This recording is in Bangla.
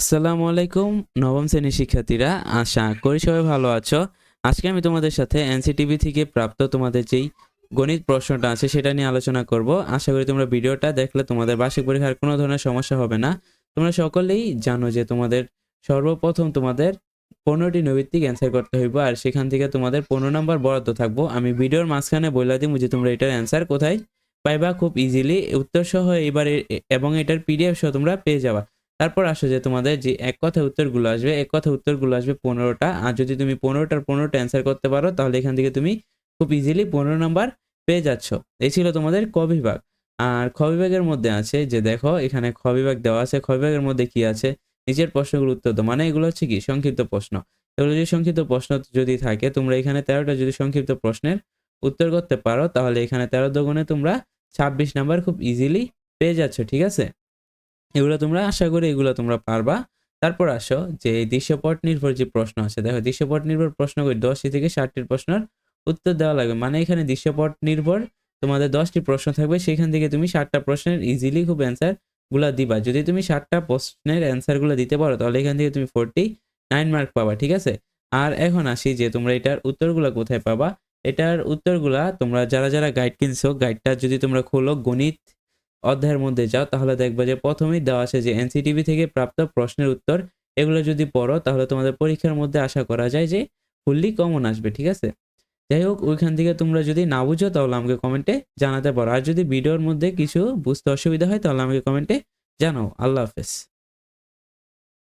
আসসালামু আলাইকুম, নবম শ্রেণির শিক্ষার্থীরা, আশা করি সবাই ভালো আছো। আজকে আমি তোমাদের সাথে এনসিটিভি থেকে প্রাপ্ত তোমাদের যেই গণিত প্রশ্নটা আছে সেটা নিয়ে আলোচনা করব। আশা করি তোমরা ভিডিওটা দেখলে তোমাদের বার্ষিক পরীক্ষার কোনো ধরনের সমস্যা হবে না। তোমরা সকলেই জানো যে তোমাদের সর্বপ্রথম তোমাদের পনেরোটি নৈবিত্তিক অ্যান্সার করতে হইব আর সেখান থেকে তোমাদের পনেরো নম্বর বরাদ্দ থাকব। আমি ভিডিওর মাঝখানে বলে দিব যে তোমরা এটার অ্যান্সার কোথায় পাইবা খুব ইজিলি উত্তর সহ এবারে এবং এটার পিডিএফ সহ তোমরা পেয়ে যাবা। তারপর আসো যে তোমাদের যে এক কথা উত্তরগুলো আসবে, এক কথা উত্তরগুলো আসবে পনেরোটা। আর যদি তুমি পনেরোটার পনেরোটা অ্যান্সার করতে পারো, তাহলে এখান থেকে তুমি খুব ইজিলি পনেরো নাম্বার পেয়ে যাচ্ছ। এই ছিল তোমাদের ক বিভাগ। আর খ বিভাগের মধ্যে আছে যে দেখো, এখানে খ বিভাগ দেওয়া আছে। খ বিভাগের মধ্যে কি আছে? নিচের প্রশ্নগুলো উত্তর দাও। মানে এগুলো হচ্ছে কি? সংক্ষিপ্ত প্রশ্ন। এগুলো যদি সংক্ষিপ্ত প্রশ্ন যদি থাকে, তোমরা এখানে তেরোটা যদি সংক্ষিপ্ত প্রশ্নের উত্তর করতে পারো, তাহলে এখানে তেরো দোগুণে তোমরা ছাব্বিশ নাম্বার খুব ইজিলি পেয়ে যাচ্ছ, ঠিক আছে? এগুলো তোমরা আশা করি এগুলো তোমরা পারবা। তারপর আসো যে দৃশ্যপট নির্ভর যে প্রশ্ন আছে, দেখো দৃশ্যপট নির্ভর প্রশ্ন করি, দশটি থেকে ষাটটির প্রশ্নের উত্তর দেওয়া লাগবে। মানে এখানে দৃশ্যপট নির্ভর, তোমাদের দশটি প্রশ্ন থাকবে, সেখান থেকে তুমি ষাটটা প্রশ্নের ইজিলি খুব অ্যান্সারগুলা দিবা। যদি তুমি ষাটটা প্রশ্নের অ্যান্সারগুলো দিতে পারো, তাহলে এখান থেকে তুমি ফোরটি নাইন মার্ক পাবা, ঠিক আছে? আর এখন আসি যে তোমরা এটার উত্তরগুলো কোথায় পাবা? এটার উত্তরগুলা তোমরা যারা যারা গাইড কিনছো গাইডটা যদি তোমরা খোলো গণিত অধ্যায়ের মধ্যে যাও, তাহলে দেখবে যে প্রথমেই দেওয়া আছে যে এনসিটিভি থেকে প্রাপ্ত প্রশ্নের উত্তর। এগুলো যদি পড়ো, তাহলে তোমাদের পরীক্ষার মধ্যে আশা করা যায় যে ফুললি কমন আসবে, ঠিক আছে? যাই হোক, ওইখান থেকে তোমরা যদি না বুঝো, তাহলে আমাকে কমেন্টে জানাতে পারো। আর যদি ভিডিওর মধ্যে কিছু বুঝতে অসুবিধা হয়, তাহলে আমাকে কমেন্টে জানাও। আল্লাহ হাফেজ।